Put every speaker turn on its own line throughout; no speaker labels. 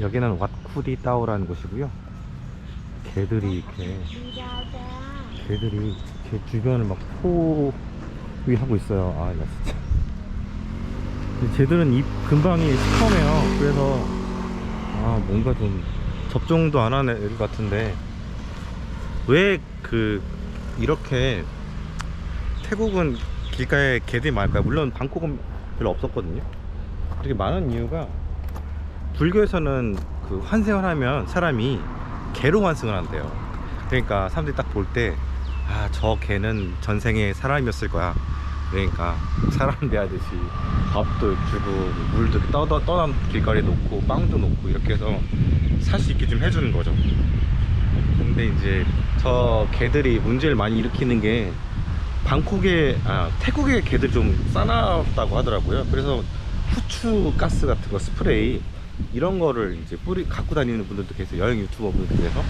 여기는 왓쿠디따오라는 곳이고요. 개들이 이렇게 개들이 개 주변을 막 포위하고 있어요. 아, 나 진짜. 쟤들은 입 근방이 시커매요. 그래서 아 뭔가 좀 접종도 안 하는 애들 같은데 왜 그 이렇게 태국은 길가에 개들이 많을까요? 물론 방콕은 별로 없었거든요. 이렇게 많은 이유가 불교에서는 그 환생을 하면 사람이 개로 환생을 한대요. 그러니까 사람들이 딱 볼 때 아 저 개는 전생에 사람이었을 거야. 그러니까 사람 대하듯이 밥도 주고 물도 이렇게 떠, 떠, 떠난 길거리에 놓고 빵도 놓고 이렇게 해서 살 수 있게 좀 해주는 거죠. 근데 이제 저 개들이 문제를 많이 일으키는 게 방콕에 아 태국의 개들 좀 싸놨다고 하더라고요. 그래서 후추 가스 같은 거 스프레이 이런 거를 이제 뿌리 갖고 다니는 분들도 계세요. 여행 유튜버 분들께서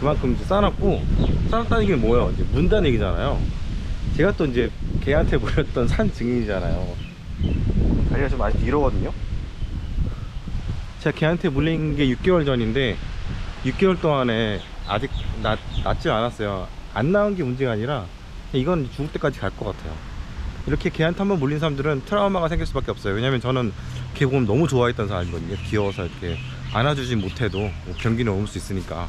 그만큼 이제 싸놨고 싸놨다는 게 뭐예요? 이제 문다는 얘기잖아요. 제가 또 이제 개한테 물렸던 산 증인이잖아요. 다리가 좀 아직 이러거든요. 제가 개한테 물린 게 6개월 전인데 6개월 동안에 아직 낫, 낫지 않았어요. 안 나은 게 문제가 아니라 이건 죽을 때까지 갈 것 같아요. 이렇게 개한테 한번 물린 사람들은 트라우마가 생길 수밖에 없어요. 왜냐면 저는 개 보면 너무 좋아했던 사람이거든요. 귀여워서 이렇게 안아주지 못해도 뭐 변기는 옮을 수 있으니까.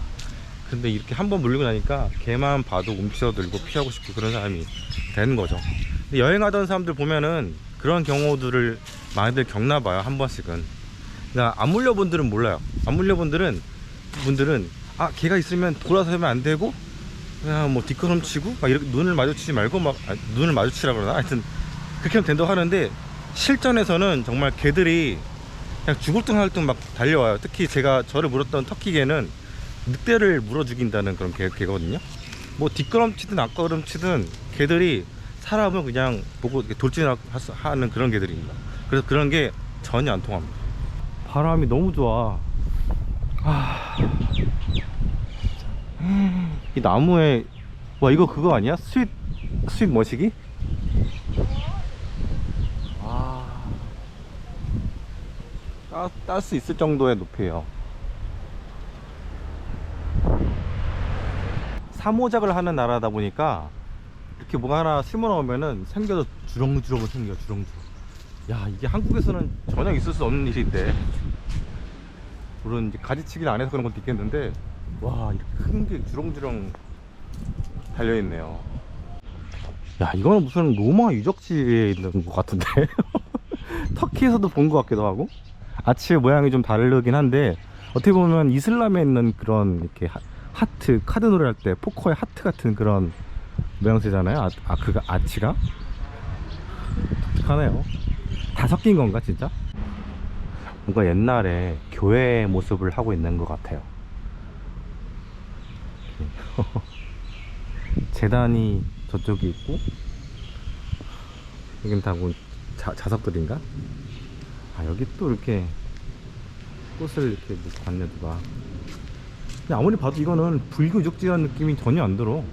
근데 이렇게 한 번 물리고 나니까 개만 봐도 움츠러들고 피하고 싶고 그런 사람이 되는 거죠. 근데 여행하던 사람들 보면은 그런 경우들을 많이들 겪나 봐요. 한 번씩은. 그러니까 안 물려본 분들은 몰라요. 안 물려본 분들은 분들은 아 개가 있으면 돌아서면 안 되고 그냥 뭐 뒷걸음치고 막 이렇게 눈을 마주치지 말고 막 아, 눈을 마주치라 그러나 하여튼 그렇게 하면 된다고 하는데 실전에서는 정말 개들이 그냥 죽을 둥할둥막 달려와요. 특히 제가 저를 물었던 터키 개는 늑대를 물어 죽인다는 그런 개, 개거든요. 뭐 뒷걸음치든 앞걸음치든 개들이 사람을 그냥 보고 돌진하는 그런 개들입니다. 그래서 그런 게 전혀 안 통합니다. 바람이 너무 좋아. 아. 이 나무에 와 이거 그거 아니야? 스윗 스윗 머시기? 딸 수 있을 정도의 높이에요. 사모작을 하는 나라다 보니까 이렇게 뭐가 하나 심어 놓으면은 생겨서 주렁주렁 생겨 주렁주렁. 야 이게 한국에서는 전혀 있을 수 없는 일인데 물론 이제 가지치기를 안 해서 그런 것도 있겠는데 와 이렇게 큰 게 주렁주렁 달려있네요 야 이거는 무슨 로마 유적지에 있는 것 같은데 터키에서도 본 것 같기도 하고 아치의 모양이 좀 다르긴 한데 어떻게 보면 이슬람에 있는 그런 이렇게 하, 하트 카드 노래 할 때 포커의 하트 같은 그런 모양새잖아요 아, 아 그가 아치가 독특하네요 다 섞인 건가 진짜? 뭔가 옛날에 교회 모습을 하고 있는 것 같아요. 재단이 저쪽에 있고 여긴 다 뭐 자석들인가? 아 여기 또 이렇게 꽃을 이렇게 놓고 갔네 누가. 아무리 봐도 이거는 불교 유적지라는 느낌이 전혀 안 들어.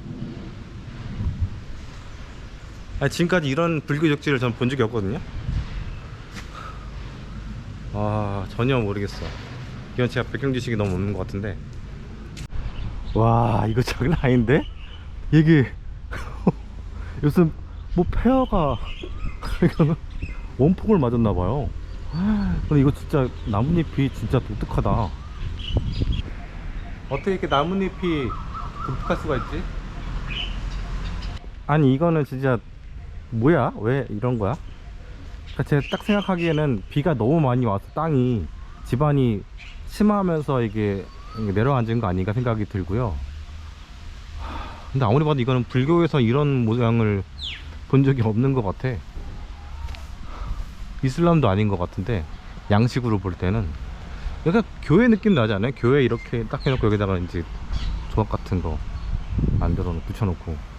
아 지금까지 이런 불교 유적지를 전 본 적이 없거든요? 와 전혀 모르겠어. 이건 제가 백경 지식이 너무 없는 것 같은데. 와 이거 장난 아닌데? 이게 무슨 뭐 폐허가 원폭을 맞았나봐요 근데 이거 진짜 나뭇잎이 진짜 독특하다 어떻게 이렇게 나뭇잎이 독특할 수가 있지? 아니 이거는 진짜 뭐야 왜 이런 거야? 그러니까 제가 딱 생각하기에는 비가 너무 많이 와서 땅이 집안이 심하면서 이게 내려앉은 거 아닌가 생각이 들고요. 하, 근데 아무리 봐도 이거는 불교에서 이런 모양을 본 적이 없는 것 같아. 이슬람도 아닌 것 같은데 양식으로 볼 때는 약간 교회 느낌 나지 않아요? 교회 이렇게 딱 해놓고 여기다가 이제 조각 같은 거 만들어 놓고 붙여놓고.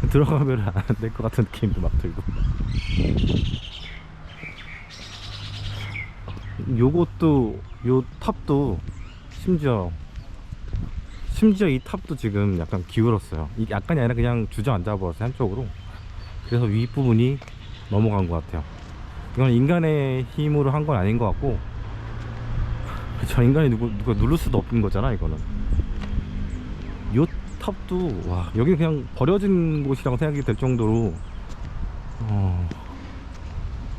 들어가면 안 될 것 같은 느낌도 막 들고. 요것도 요 탑도 심지어 심지어 이 탑도 지금 약간 기울었어요. 약간이 아니라 그냥 주저앉아 버렸어요 한쪽으로. 그래서 윗부분이 넘어간 것 같아요 이건 인간의 힘으로 한 건 아닌 것 같고 저 인간이 누구 누가 누를 수도 없는 거잖아 이거는. 요 탑도 와 여기 그냥 버려진 곳이라고 생각이 될 정도로 어,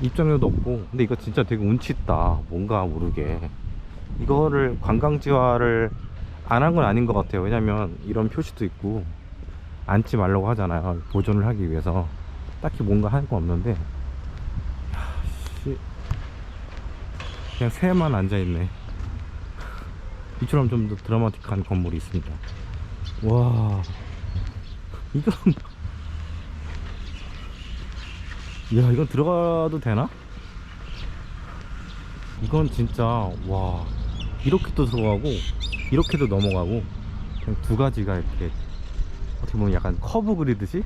입장료도 없고 근데 이거 진짜 되게 운치 있다 뭔가 모르게. 이거를 관광지화를 안 한 건 아닌 것 같아요. 왜냐면 이런 표시도 있고 앉지 말라고 하잖아요. 보존을 하기 위해서. 딱히 뭔가 할 거 없는데 야, 씨. 그냥 새만 앉아있네. 이처럼 좀 더 드라마틱한 건물이 있습니다. 와. 이건 야 이건 들어가도 되나? 이건 진짜 와. 이렇게 또 들어가고 이렇게도 넘어가고 그냥 두 가지가 이렇게 어떻게 보면 약간 커브 그리듯이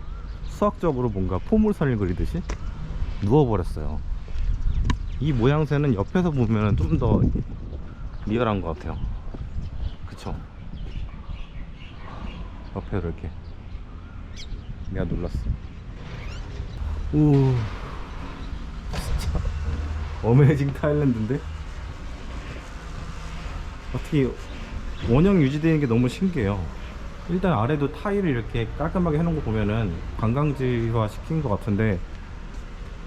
수학적으로 뭔가 포물선을 그리듯이 누워버렸어요 이 모양새는 옆에서 보면 좀 더 리얼한 것 같아요. 그쵸? 옆에 이렇게 내가 놀랐어. 오. 진짜 어메이징 타일랜드인데? 어떻게 원형 유지되는 게 너무 신기해요. 일단 아래도 타일을 이렇게 깔끔하게 해놓은 거 보면은 관광지화 시킨 것 같은데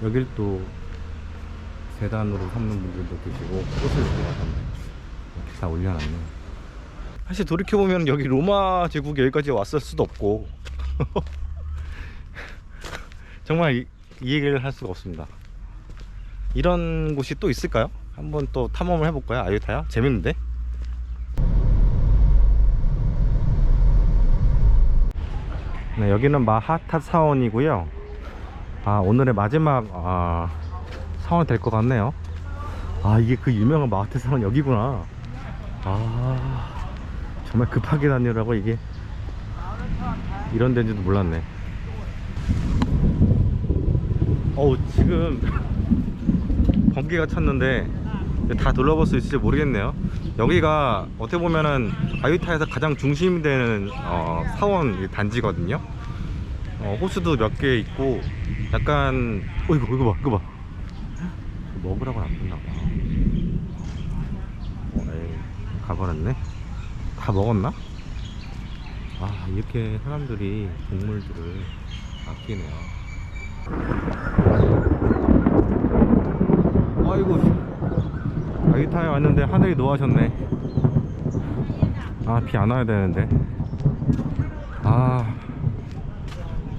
여길 또 세단으로 삼는 분들도 계시고 꽃을 이렇게 이렇게 다 올려놨네 사실 돌이켜보면 여기 로마 제국 여기까지 왔을 수도 없고 정말 이, 이 얘기를 할 수가 없습니다 이런 곳이 또 있을까요? 한번 또 탐험을 해볼까요? 아유타야? 재밌는데? 네, 여기는 마하타 사원이고요. 아, 오늘의 마지막 아, 사원이 될 것 같네요. 아, 이게 그 유명한 마하타 사원 여기구나. 아, 정말 급하게 다니라고 이게 이런 데인지도 몰랐네. 어우, 지금 번개가 쳤는데 다 둘러볼 수 있을지 모르겠네요. 여기가 어떻게 보면은 아유타에서 가장 중심이 되는 어, 사원 단지거든요. 어, 호수도 몇 개 있고 약간 어 이거 이거 봐 이거 봐 먹으라고 안 줬나 봐. 어, 에이, 가버렸네. 다 먹었나? 아 이렇게 사람들이 동물들을 아끼네요. 아이고 아기타에 왔는데 하늘이 노하셨네 아 비 안 와야 되는데 아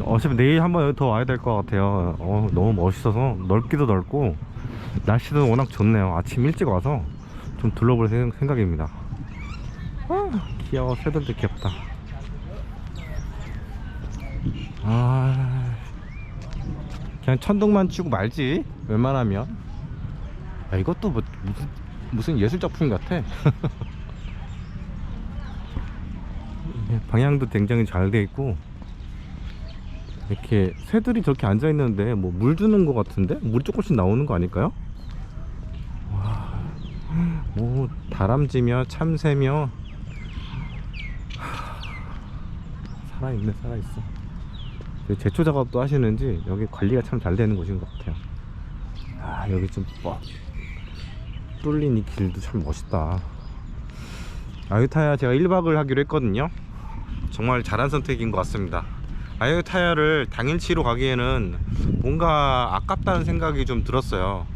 어차피 내일 한번 더 와야 될 것 같아요 어, 너무 멋있어서 넓기도 넓고 날씨도 워낙 좋네요. 아침 일찍 와서 좀 둘러볼 생- 생각 입니다. 아 귀여워 새들도 귀엽다. 아 그냥 천둥만 치고 말지 웬만하면. 야, 이것도 뭐 무슨 무슨 예술 작품 같아. 예, 방향도 굉장히 잘 돼 있고 이렇게 새들이 저렇게 앉아 있는데 뭐 물 주는 것 같은데? 물이 조금씩 나오는 거 아닐까요? 와, 뭐 다람쥐며 참새며 하, 살아있네 살아있어. 제초 작업도 하시는지 여기 관리가 참 잘 되는 곳인 것 같아요. 아 여기 좀 뻑. 뚫린 이 길도 참 멋있다 아유타야 제가 1박을 하기로 했거든요 정말 잘한 선택인 것 같습니다 아유타야를 당일치로 가기에는 뭔가 아깝다는 생각이 좀 들었어요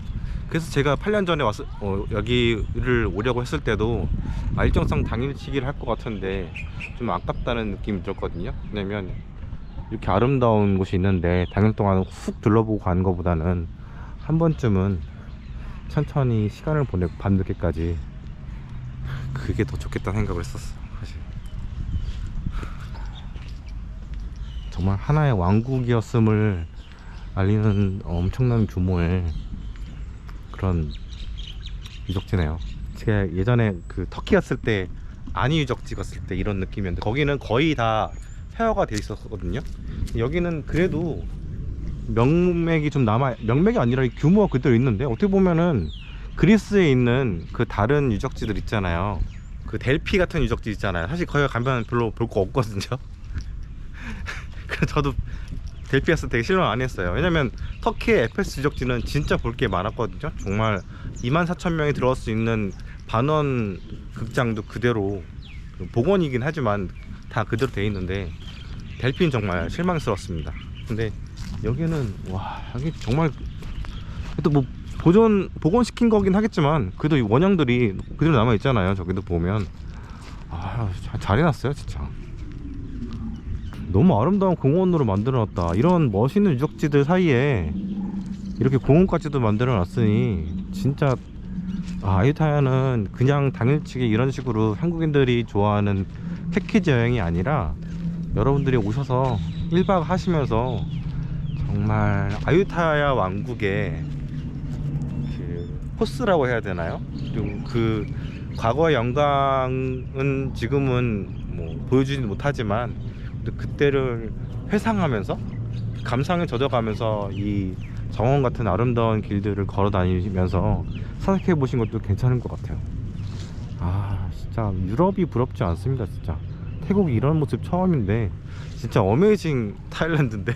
그래서 제가 8년 전에 왔 어, 여기를 오려고 했을 때도 아, 일정상 당일치기를 할 것 같은데 좀 아깝다는 느낌이 들었거든요. 왜냐면 이렇게 아름다운 곳이 있는데 당일 동안 훅 둘러보고 가는 것보다는 한 번쯤은 천천히 시간을 보내고 밤늦게까지 그게 더 좋겠다는 생각을 했었어 사실. 정말 하나의 왕국이었음을 알리는 엄청난 규모의 그런 유적지네요. 제가 예전에 그 터키 갔을 때 아니 유적지 갔을 때 이런 느낌이었는데 거기는 거의 다 폐허가 돼 있었거든요. 여기는 그래도 명맥이 좀 남아 명맥이 아니라 규모가 그대로 있는데 어떻게 보면은 그리스에 있는 그 다른 유적지들 있잖아요. 그 델피 같은 유적지 있잖아요. 사실 거기 가면 별로 볼 거 없거든요. 그래서 저도 델피 갔을 때 되게 실망 안 했어요 왜냐면 터키의 에페스 유적지는 진짜 볼 게 많았거든요 정말 2만 4천 명이 들어갈 수 있는 반원 극장도 그대로 복원이긴 하지만 다 그대로 돼 있는데 델핀 정말 실망스럽습니다. 근데 여기는 와 여기 정말 또 뭐 보존 복원시킨 거긴 하겠지만 그래도 이 원형들이 그대로 남아 있잖아요. 저기도 보면 아 잘- 잘 해놨어요 진짜. 너무 아름다운 공원으로 만들어놨다. 이런 멋있는 유적지들 사이에 이렇게 공원까지도 만들어놨으니 진짜 아, 아유타야는 그냥 당일치기 이런 식으로 한국인들이 좋아하는 패키지 여행이 아니라 여러분들이 오셔서 1박 하시면서 정말 아유타야 왕국의 그 호스라고 해야 되나요? 좀 그 과거의 영광은 지금은 뭐 보여주지 못하지만 그때를 회상하면서 감상에 젖어가면서 이 정원 같은 아름다운 길들을 걸어 다니면서 산책해 보신 것도 괜찮은 것 같아요. 아 진짜 유럽이 부럽지 않습니다 진짜 태국이 이런 모습 처음인데 진짜 어메이징 타일랜드인데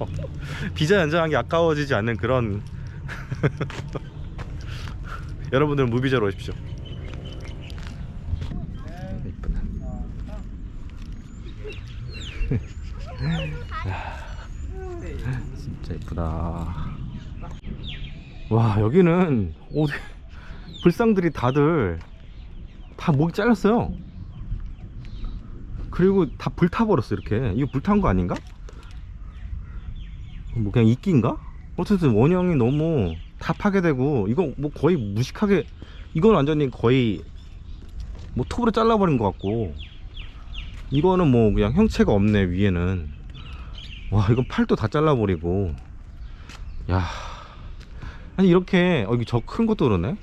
비자 연장하기 아까워지지 않는 그런 여러분들 무비자로 오십시오. 이쁘다. 진짜 이쁘다. 와 여기는 오, 불상들이 다들 다 목이 잘렸어요. 그리고 다 불타버렸어 이렇게. 이거 불탄 거 아닌가? 뭐 그냥 이끼인가? 어쨌든 원형이 너무 다 파괴되고 이거 뭐 거의 무식하게 이건 완전히 거의 뭐 톱으로 잘라버린 것 같고 이거는 뭐 그냥 형체가 없네 위에는 와 이건 팔도 다 잘라버리고 야. 아니 이렇게 어, 저 큰 것도 그러네?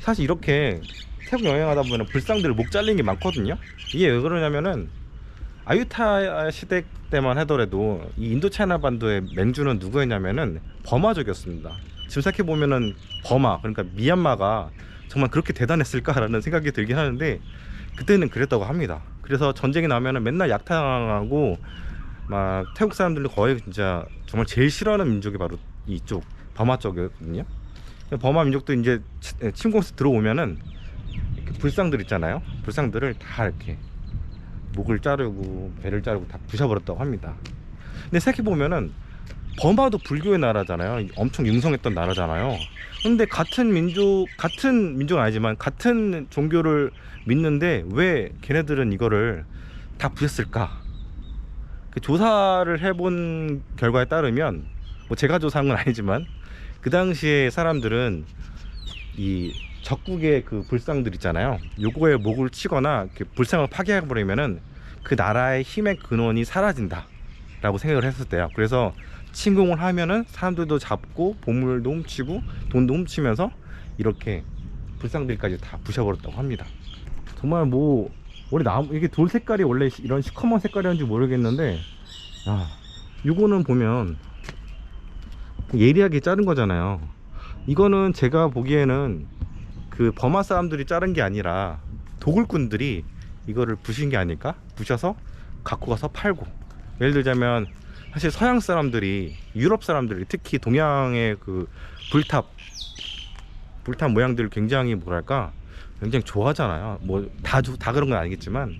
사실 이렇게 태국 여행하다 보면 불상들 목 잘린 게 많거든요? 이게 왜 그러냐면은 아유타 시대 때만 하더라도 이 인도차이나 반도의 맹주는 누구였냐면은 버마족이었습니다. 지금 생각해 보면은 버마 그러니까 미얀마가 정말 그렇게 대단했을까라는 생각이 들긴 하는데 그때는 그랬다고 합니다. 그래서 전쟁이 나면은 맨날 약탈하고 막 태국 사람들은 거의 진짜 정말 제일 싫어하는 민족이 바로 이쪽 버마 쪽이거든요. 버마 민족도 이제 침공해서 들어오면은 불상들 있잖아요. 불상들을 다 이렇게 목을 자르고 배를 자르고 다 부셔버렸다고 합니다. 근데 생각해 보면은 버마도 불교의 나라잖아요. 엄청 융성했던 나라잖아요. 근데 같은 민족 같은 민족은 아니지만 같은 종교를 믿는데 왜 걔네들은 이거를 다 부셨을까? 그 조사를 해본 결과에 따르면 뭐 제가 조사한 건 아니지만 그 당시에 사람들은 이 적국의 그 불상들 있잖아요. 요거에 목을 치거나 불상을 파괴해 버리면은 그 나라의 힘의 근원이 사라진다라고 생각을 했었대요. 그래서 침공을 하면은 사람들도 잡고 보물도 훔치고 돈도 훔치면서 이렇게 불상들까지 다 부셔버렸다고 합니다. 정말 뭐 원래 나무 이게 돌 색깔이 원래 시- 이런 시커먼 색깔이었는지 모르겠는데 아 요거는 보면 예리하게 자른 거잖아요. 이거는 제가 보기에는 그 버마 사람들이 자른 게 아니라 도굴꾼들이 이거를 부신 게 아닐까? 부셔서 갖고 가서 팔고. 예를 들자면 사실 서양 사람들이 유럽 사람들이 특히 동양의 그 불탑 불탑 모양들을 굉장히 뭐랄까 굉장히 좋아하잖아요. 뭐다다 그런 건 아니겠지만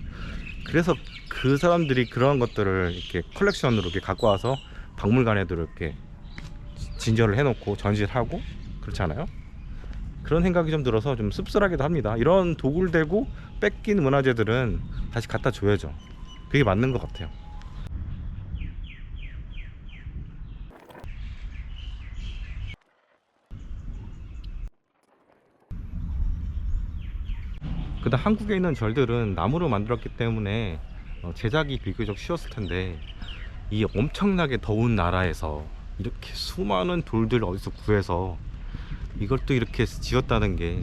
그래서 그 사람들이 그런 것들을 이렇게 컬렉션으로 이렇게 갖고 와서 박물관에도 이렇게 진열을 해놓고 전시를 하고 그렇잖아요. 그런 생각이 좀 들어서 좀 씁쓸하기도 합니다. 이런 도굴 되고 뺏긴 문화재들은 다시 갖다 줘야죠. 그게 맞는 것 같아요. 그다음 한국에 있는 절들은 나무로 만들었기 때문에 어, 제작이 비교적 쉬웠을 텐데 이 엄청나게 더운 나라에서 이렇게 수많은 돌들 어디서 구해서 이걸 또 이렇게 지었다는 게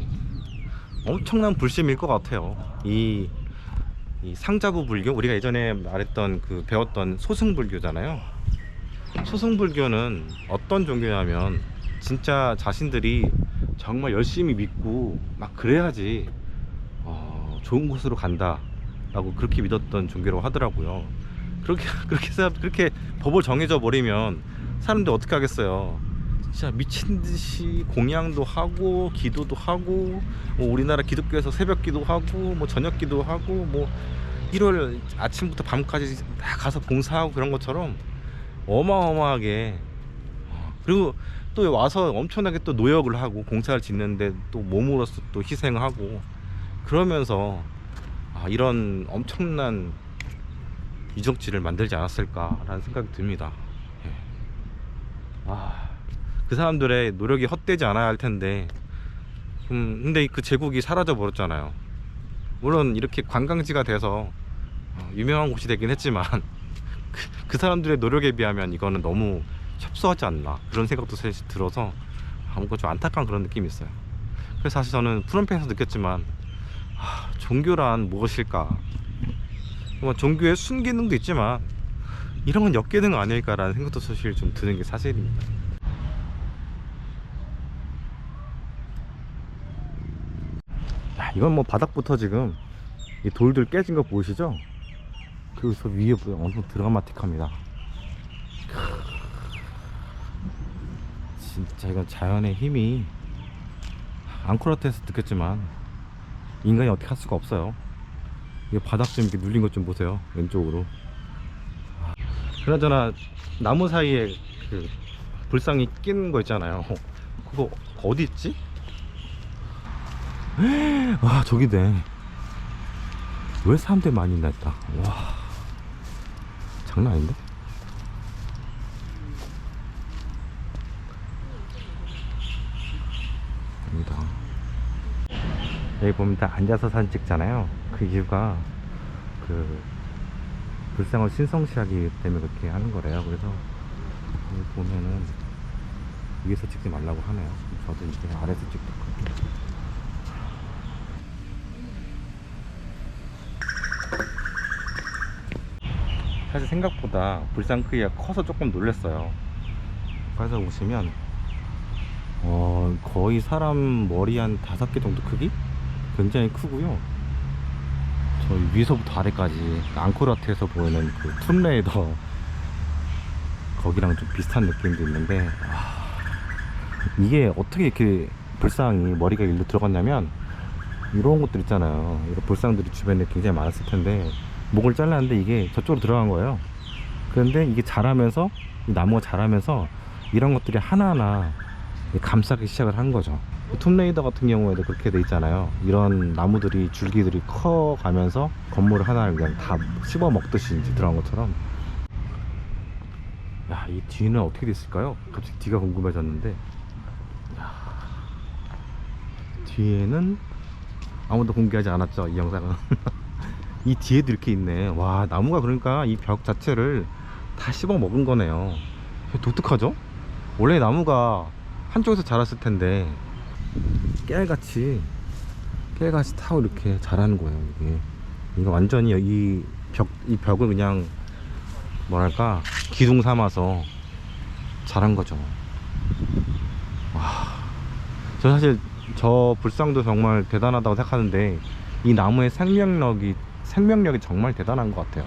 엄청난 불심일 것 같아요. 이, 이 상자부 불교 우리가 예전에 말했던 그 배웠던 소승불교잖아요. 소승불교는 어떤 종교냐면 진짜 자신들이 정말 열심히 믿고 막 그래야지 어, 좋은 곳으로 간다라고 그렇게 믿었던 종교라고 하더라고요. 그렇게 그렇게 해서 그렇게 법을 정해져 버리면 사람들 어떻게 하겠어요? 진짜 미친 듯이 공양도 하고 기도도 하고 뭐 우리나라 기독교에서 새벽 기도 하고 뭐 저녁 기도 하고 뭐 일요일 아침부터 밤까지 다 가서 봉사하고 그런 것처럼 어마어마하게 어, 그리고 또 와서 엄청나게 또 노역을 하고 공사를 짓는데 또 몸으로서 또 희생하고 그러면서 아, 이런 엄청난 유적지를 만들지 않았을까라는 생각이 듭니다. 예. 아, 그 사람들의 노력이 헛되지 않아야 할 텐데, 음, 근데 그 제국이 사라져 버렸잖아요. 물론 이렇게 관광지가 돼서 어, 유명한 곳이 되긴 했지만 그, 그 사람들의 노력에 비하면 이거는 너무 협소하지 않나 그런 생각도 사실 들어서 아, 좀 안타까운 그런 느낌이 있어요. 그래서 사실 저는 프롬페에서 느꼈지만 아, 종교란 무엇일까? 뭐 종교의 순기능도 있지만 이런 건 역기능 아닐까라는 생각도 사실 좀 드는 게 사실입니다. 야, 이건 뭐 바닥부터 지금 이 돌들 깨진 거 보이시죠? 그래서 위에 보면 엄청 드라마틱합니다. 크. 진짜 이건 자연의 힘이 앙코르트에서 느꼈지만 인간이 어떻게 할 수가 없어요. 이 바닥 좀 이렇게 눌린 것 좀 보세요. 왼쪽으로. 아, 그나저나 나무 사이에 그 불상이 끼는 거 있잖아요. 그거 어디 있지? 와 저기네. 왜 사람들 많이 있나 했다. 와 장난 아닌데? 입니다. 여기 보면 다 앉아서 사진 찍잖아요. 그 이유가 그 불상을 신성시하기 때문에 그렇게 하는 거래요. 그래서 여기 보면은 위에서 찍지 말라고 하네요. 저도 이제 아래에서 찍었거든요. 사실 생각보다 불상 크기가 커서 조금 놀랐어요. 그래서 보시면 어, 거의 사람 머리 한 다섯 개 정도 크기? 굉장히 크고요. 저 위에서부터 아래까지 앙코르와트에서 보이는 그 툼레이더 거기랑 좀 비슷한 느낌도 있는데 와, 이게 어떻게 이렇게 불상이 머리가 일로 들어갔냐면 이런 것들 있잖아요. 이런 불상들이 주변에 굉장히 많았을 텐데 목을 잘랐는데 이게 저쪽으로 들어간 거예요. 그런데 이게 자라면서 이 나무가 자라면서 이런 것들이 하나하나 감싸기 시작을 한 거죠. 툼레이더 같은 경우에도 그렇게 돼 있잖아요. 이런 나무들이 줄기들이 커 가면서 건물 하나를 그냥 다 씹어 먹듯이 이제 들어간 것처럼. 야, 이 뒤는 어떻게 됐을까요? 갑자기 뒤가 궁금해졌는데. 야, 뒤에는 아무도 공개하지 않았죠, 이 영상은. 이 뒤에도 이렇게 있네. 와, 나무가 그러니까 이 벽 자체를 다 씹어 먹은 거네요. 독특하죠? 원래 나무가 한쪽에서 자랐을 텐데 깨알같이 깨알같이 타고 이렇게 자라는 거예요 이게. 이거 완전히 이 벽 이 벽을 그냥 뭐랄까 기둥 삼아서 자란 거죠. 와저 사실 저 불상도 정말 대단하다고 생각하는데 이 나무의 생명력이 생명력이 정말 대단한 것 같아요.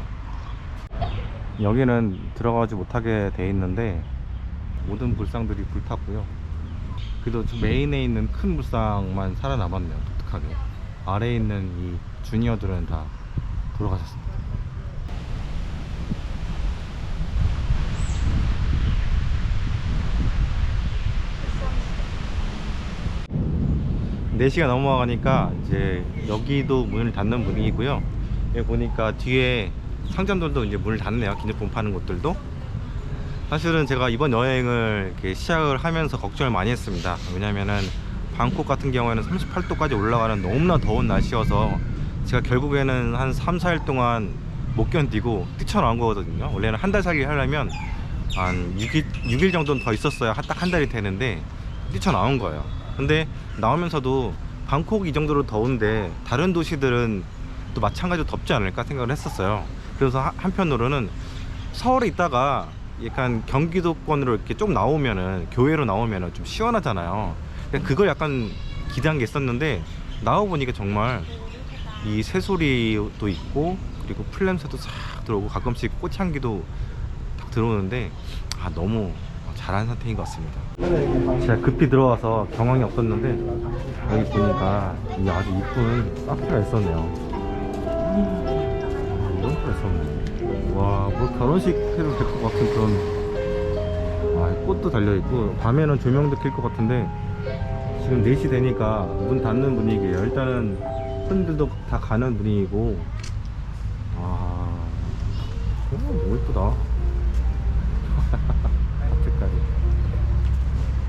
여기는 들어가지 못하게 돼 있는데 모든 불상들이 불탔고요 그래도 저 메인에 있는 큰 불상만 살아남았네요 독특하게. 아래에 있는 이 주니어들은 다 돌아가셨습니다. 네시가 넘어가니까 이제 여기도 문을 닫는 분위기고요. 여기 보니까 뒤에 상점들도 이제 문을 닫네요. 기념품 파는 곳들도 사실은 제가 이번 여행을 시작을 하면서 걱정을 많이 했습니다. 왜냐면은 방콕 같은 경우에는 38도까지 올라가는 너무나 더운 날씨여서 제가 결국에는 한 3, 4일 동안 못 견디고 뛰쳐나온 거거든요. 원래는 한 달 살기 하려면 한 6일, 6일 정도는 더 있었어야 딱 한 달이 되는데 뛰쳐나온 거예요. 근데 나오면서도 방콕 이 정도로 더운데 다른 도시들은 또 마찬가지로 덥지 않을까 생각을 했었어요. 그래서 하- 한편으로는 서울에 있다가 약간 경기도권으로 이렇게 좀 나오면은 교외로 나오면은 좀 시원하잖아요. 그러니까 그걸 약간 기대한 게 있었는데 나와 보니까 정말 이 새소리도 있고 그리고 풀냄새도 싹 들어오고 가끔씩 꽃향기도 딱 들어오는데 아 너무 잘 잘한 선택인 것 같습니다. 제가 급히 들어와서 경황이 없었는데 여기 보니까 이 아주 이쁜 카페가 있었네요. 와, 뭐 결혼식 해도 될 것 같은 그런. 아, 꽃도 달려 있고 밤에는 조명도 킬것 같은데 지금 4시 되니까 문 닫는 분위기예요. 일단은 손님들도 다 가는 분위기고. 아, 오, 너무 이쁘다. 색깔이.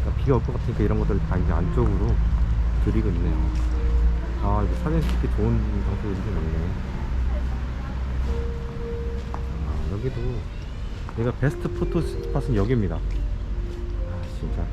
그러니까 비가 올 것 같으니까 이런 것들 다 이제 안쪽으로 들이고 있네요. 아, 이거 사진 찍기 좋은 좀 있네. 여기도 얘가 베스트 포토 스팟은 여기입니다. 아, 진짜.